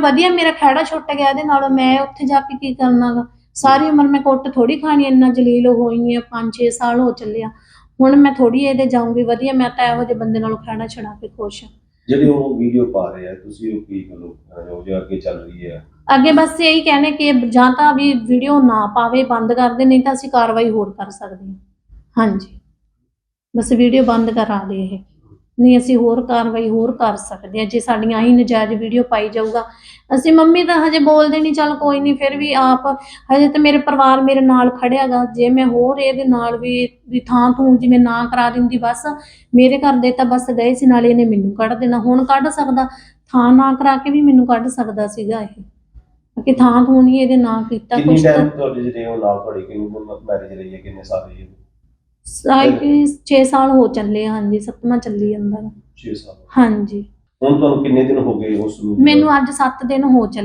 ਵਧੀਆ ਮੇਰਾ ਖਹਿੜਾ ਛੁੱਟ ਗਿਆ ਇਹਦੇ ਨਾਲੋਂ ਮੈਂ ਉੱਥੇ ਜਾ ਕੇ ਕੀ ਕਰਨਾਗਾ? ਸਾਰੀ ਉਮਰ ਮੈਂ ਕੁੱਟ ਥੋੜੀ ਖਾਣੀ ਇੰਨਾ ਜਲੀਲ ਹੋਈ ਆ 5-6 ਸਾਲ ਹੋ ਚੱਲੇ ਆ। ਹੁਣ ਮੈਂ ਥੋੜੀ ਇਹਦੇ ਜਾਊਂਗੀ ਵਧੀਆ ਮੈਂ ਤਾਂ ਇਹੋ ਜਿਹੇ ਬੰਦੇ ਨਾਲੋਂ ਖਹਿੜਾ ਛੜਾ ਕੇ ਖੁਸ਼ ਆ। ਜਿਹੜੇ ਉਹ ਵੀਡੀਓ ਪਾ ਰਹੇ ਆ ਤੁਸੀਂ ਉਹ ਕੀ ਮਤਲਬ ਜੋ ਜੋ ਅੱਗੇ ਚੱਲ ਰਹੀ ਹੈ ਅੱਗੇ ਬਸ ਇਹੀ ਕਹਿੰਦੇ ਕਿ ਜਾਂ ਤਾਂ ਵੀ ਵੀਡੀਓ ਨਾ ਪਾਵੇ ਬੰਦ ਕਰ ਦੇ ਨਹੀਂ ਤਾਂ ਅਸੀਂ ਕਾਰਵਾਈ ਹੋਰ ਕਰ ਸਕਦੇ ਹਾਂ ਹਾਂਜੀ। ਬਸ ਵੀਡੀਓ ਬੰਦ ਕਰਾ ਦੇ ਇਹ। ਨਹੀਂ ਅਸੀਂ ਹੋਰ ਕਾਰਵਾਈ ਹੋਰ ਕਰ ਸਕਦੇ ਹਾਂ। ਜੇ ਸਾਡੀਆਂ ਹੀ ਨਜਾਇਜ਼ ਵੀਡੀਓ ਪਾਈ ਜਾਊਗਾ ਅਸੀਂ ਮੰਮੀ ਤਾਂ ਹਜੇ ਬੋਲਦੇ ਨਹੀਂ ਚੱਲ ਕੋਈ ਨਹੀਂ ਫਿਰ ਵੀ ਆਪ ਹਜੇ ਤੇ ਮੇਰੇ ਪਰਿਵਾਰ ਮੇਰੇ ਨਾਲ ਖੜਿਆਗਾ। ਜੇ ਮੈਂ ਹੋਰ ਇਹਦੇ ਨਾਲ ਵੀ ਵੀ ਥਾਂ ਥੂ ਜਿਵੇਂ ਨਾ ਕਰਾ ਦਿੰਦੀ ਬਸ ਮੇਰੇ ਘਰ ਦੇ ਤਾਂ ਬਸ ਗਏ ਸੀ ਨਾਲੇ ਇਹਨੇ ਮੈਨੂੰ ਕੱਢ ਦੇਣਾ। ਹੁਣ ਕੱਢ ਸਕਦਾ ਥਾਂ ਨਾ ਕਰਾ ਕੇ ਵੀ ਮੈਨੂੰ ਕੱਢ ਸਕਦਾ ਸੀਗਾ ਇਹ। ਕਿ ਥਾਂ ਥੂ ਨਹੀਂ ਇਹਦੇ ਨਾਂ ਕੀਤਾ ਕਿੰਨੀ ਕੁਛ ਟਾਈਮ ਤੁਹਾਡੇ ਜਿਹੜੇ ਉਹ ਨਾਲ ਤੁਹਾਡੀ ਕਿੰਨੀ ਮੈਰਿਜ ਰਹੀ ਹੈ ਕਿੰਨੇ ਸਾਲ ਰਹੀ ਹੈ? ਸਾਈ 6 ਸਾਲ ਹੋ ਚੱਲੇ ਆ, ਹਾਂਜੀ ਸੱਤਵਾਂ ਚੱਲੀ ਜਾਂਦਾ ਵਾ। 6 ਸਾਲ ਹਾਂਜੀ। ਹੁਣ ਤੁਹਾਨੂੰ ਕਿੰਨੇ ਦਿਨ ਹੋ ਗਏ ਉਸ ਨੂੰ? ਮੈਨੂੰ ਅੱਜ 7 ਦਿਨ ਹੋ ਚੱਲੇ